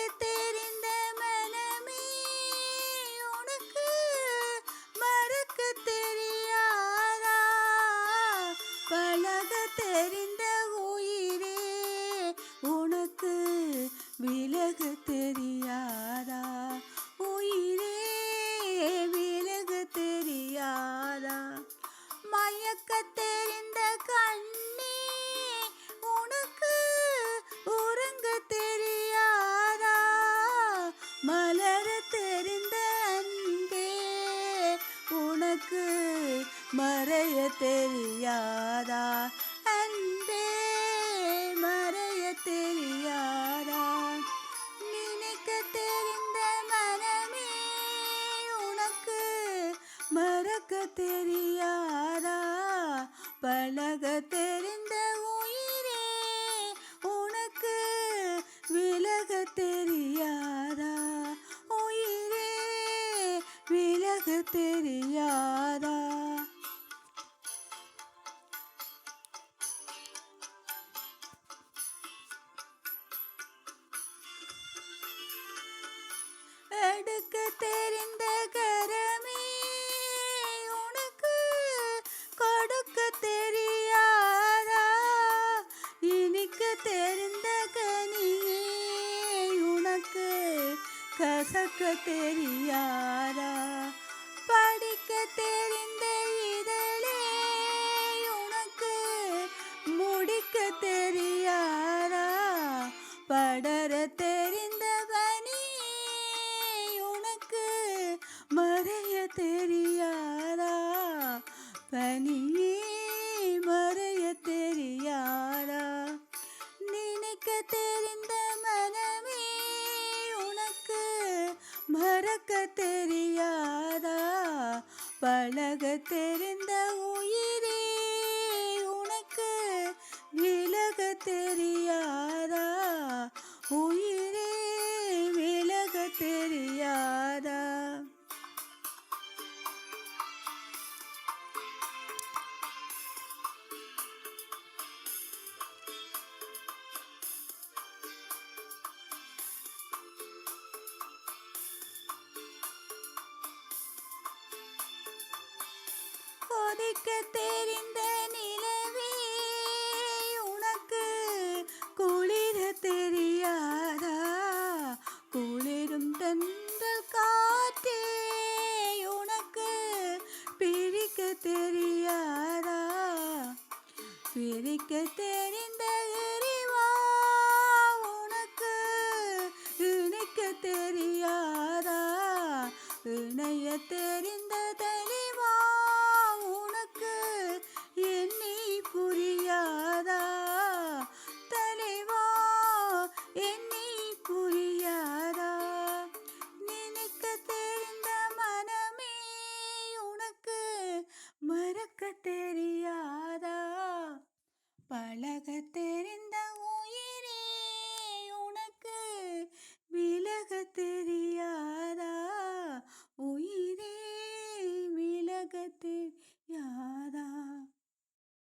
எனக்கு தெரிந்த மனமே உனக்கு மறக்க தெரியாதா? பழக தெரிந்த உயிரே உனக்கு விலக தெரியாதா? உயிரே விலக தெரியாதா? மயக்கத்தை மலர தெரிந்த அன்பே உனக்கு மறைய தெரியாதா? அன்பே மறைய தெரியாதா? நினைக்க தெரிந்த மனமே உனக்கு மறக்க தெரியாதா? பழக தெரிய தெரியாதா? எடுக்க தெரிந்த கரமே உனக்கு கொடுக்க தெரியாதா? இனிக்க தெரிந்த கனியே உனக்கு கசக்க தெரியாதா? படிக்க தெரிந்த இதழே உனக்கு முடிக்க தெரியாரா படர தெரிந்த பனி உனக்கு மறைய தெரியாரா பனியே மறைய தெரியாரா நினைக்க தெரிந்த மனமே உனக்கு மறக்க தெரிய பழக தெரிந்த உயிர் கொதிக்க தெரிந்த நிலவே உனக்கு குளிர தெரியாதா? குளிரும் தந்தல் காற்றே உனக்கு பிரிக்க தெரியாதா? பிரிக்க தெரிந்த மறக்க தெரியாதா பழக